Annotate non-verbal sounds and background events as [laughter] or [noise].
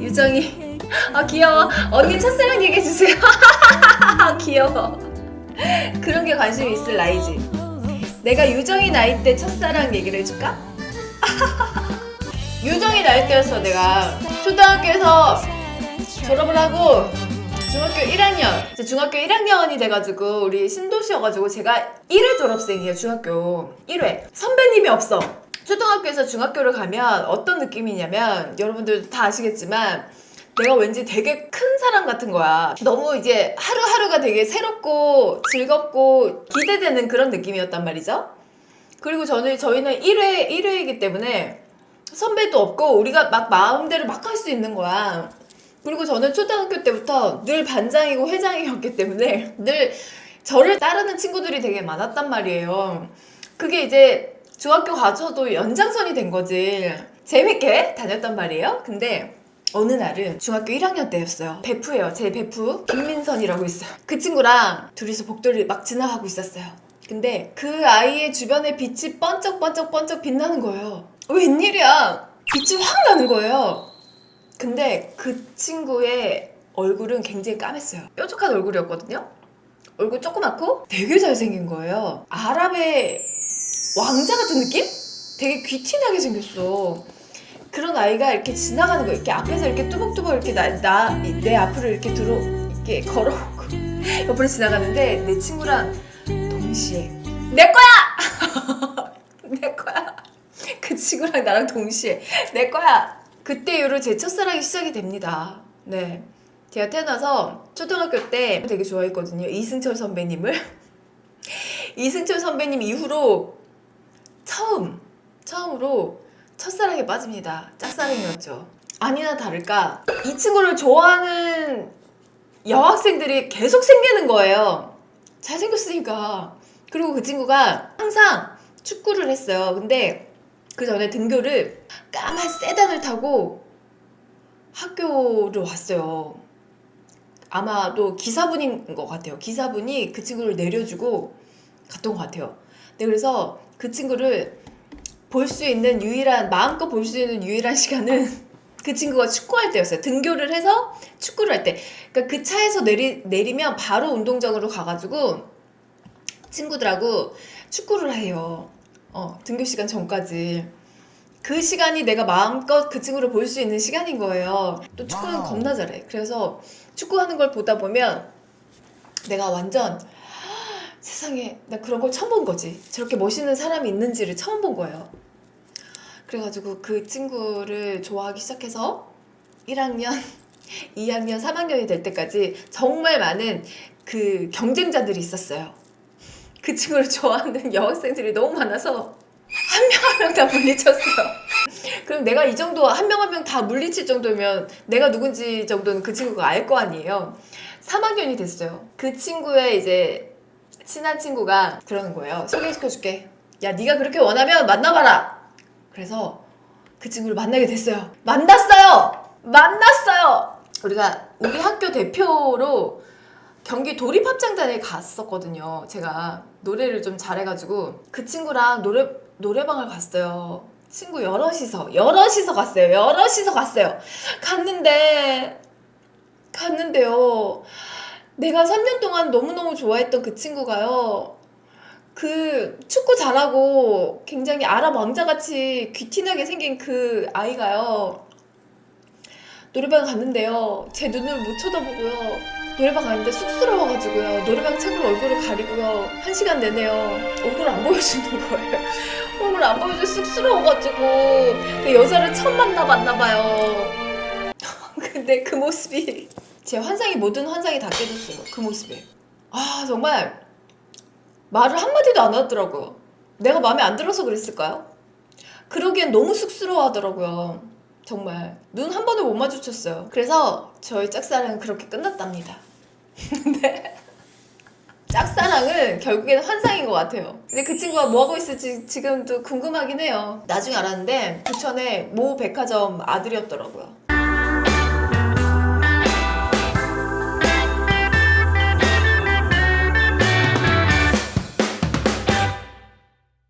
유정이. 아 귀여워. 언니 첫사랑 얘기해 주세요. [laughs] 귀여워. 그런 게 관심이 있을 나이지. 내가 유정이 나이 때 첫사랑 얘기를 해줄까? [laughs] 유정이 나이 때였어 내가 초등학교에서 졸업을 하고 중학교 1학년 이제 중학교 1학년이 돼가지고 우리 신도시여가지고 제가 1회 졸업생이에요 중학교 1회 선배님이 없어 초등학교에서 중학교를 가면 어떤 느낌이냐면 여러분들도 다 아시겠지만 내가 왠지 되게 큰 사람 같은 거야. 너무 이제 하루하루가 되게 새롭고 즐겁고 기대되는 그런 느낌이었단 말이죠. 그리고 저는 저희는 1회 1회이기 때문에 선배도 없고 우리가 막 마음대로 막 할 수 있는 거야. 그리고 저는 초등학교 때부터 늘 반장이고 회장이었기 때문에 늘 저를 따르는 친구들이 되게 많았단 말이에요. 그게 이제 중학교 가서도 연장선이 된 거지. 재밌게 다녔단 말이에요. 근데 어느 날은 중학교 1학년 때였어요. 베프예요. 제 베프 김민선이라고 있어요. 그 친구랑 둘이서 복도를 막 지나가고 있었어요. 근데 그 아이의 주변에 빛이 번쩍번쩍번쩍 빛나는 거예요. 웬일이야? 빛이 확 나는 거예요. 근데 그 친구의 얼굴은 굉장히 까맸어요. 뾰족한 얼굴이었거든요. 얼굴 조그맣고 되게 잘생긴 거예요. 아랍의 왕자 같은 느낌? 되게 귀티나게 생겼어. 그런 아이가 이렇게 지나가는 거 이렇게 앞에서 이렇게 뚜벅뚜벅 이렇게 나 나 내 앞으로 이렇게 들어 이렇게 걸어오고 [laughs] 옆으로 지나가는데 내 친구랑 동시에 내 거야 [laughs] 내 거야 그 친구랑 나랑 동시에 내 거야 그때 이후로 제 첫사랑이 시작이 됩니다 네 제가 태어나서 초등학교 때 되게 좋아했거든요 이승철 선배님을 [laughs] 이승철 선배님 이후로 처음 처음으로 첫사랑에 빠집니다. 짝사랑이었죠. 아니나 다를까 이 친구를 좋아하는 여학생들이 계속 생기는 거예요. 잘생겼으니까. 그리고 그 친구가 항상 축구를 했어요. 근데 그 전에 등교를 까만 세단을 타고 학교를 왔어요. 아마도 기사분인 것 같아요. 기사분이 그 친구를 내려주고 갔던 것 같아요. 네, 그래서 그 친구를 볼 수 있는 유일한 마음껏 볼 수 있는 유일한 시간은 [laughs] 그 친구가 축구할 때였어요. 등교를 해서 축구를 할 때. 그러니까 그 차에서 내리 내리면 바로 운동장으로 가가지고 친구들하고 축구를 해요. 어 등교 시간 전까지. 그 시간이 내가 마음껏 그 친구를 볼 수 있는 시간인 거예요. 또 축구는 와우. 겁나 잘해. 그래서 축구하는 걸 보다 보면 내가 완전 세상에 나 그런 걸 처음 본 거지. 저렇게 멋있는 사람이 있는지를 처음 본 거예요. 그래가지고 그 친구를 좋아하기 시작해서 1학년, 2학년, [laughs] 3학년이 될 때까지 정말 많은 그 경쟁자들이 있었어요. 그 친구를 좋아하는 여학생들이 너무 많아서 한 명 한 명 다 물리쳤어요. 그럼 내가 이 정도 한 명 한 명 다 물리칠 정도면 내가 누군지 정도는 그 친구가 알 거 아니에요. 3학년이 됐어요. 그 친구의 이제 친한 친구가 그러는 거예요. 소개시켜줄게. 야, 네가 그렇게 원하면 만나봐라. 그래서 그 친구를 만나게 됐어요. 만났어요. 만났어요. 우리가 우리 학교 대표로 경기 도립합창단에 갔었거든요. 제가 노래를 좀 잘해가지고 그 친구랑 노래 노래방을 갔어요. 친구 여럿이서 여럿이서 갔어요. 여럿이서 갔어요. 갔는데 갔는데요. 내가 3년 동안 너무너무 좋아했던 그 친구가요. 그 축구 잘하고 굉장히 아랍 왕자같이 귀티나게 생긴 그 아이가요. 노래방 갔는데요. 제 눈을 못 쳐다보고요. 노래방 갔는데 쑥스러워가지고요. 노래방 책으로 얼굴을 가리고요. 한 시간 내내요. 얼굴 안 보여주는 거예요. [laughs] 얼굴 안 보여줘 쑥스러워가지고 그 여자를 처음 만나봤나 봐요. [laughs] 근데 그 모습이 제 환상이 모든 환상이 다 깨졌어요. 그 모습에. 아 정말 말을 한마디도 안 하더라고요. 내가 마음에 안 들어서 그랬을까요? 그러기엔 너무 쑥스러워 하더라고요. 정말 눈 한 번을 못 마주쳤어요. 그래서 저희 짝사랑은 그렇게 끝났답니다. 근데 [laughs] 짝사랑은 결국에는 환상인 것 같아요. 근데 그 친구가 뭐 하고 있을지 지금도 궁금하긴 해요. 나중에 알았는데 부천의 모 백화점 아들이었더라고요.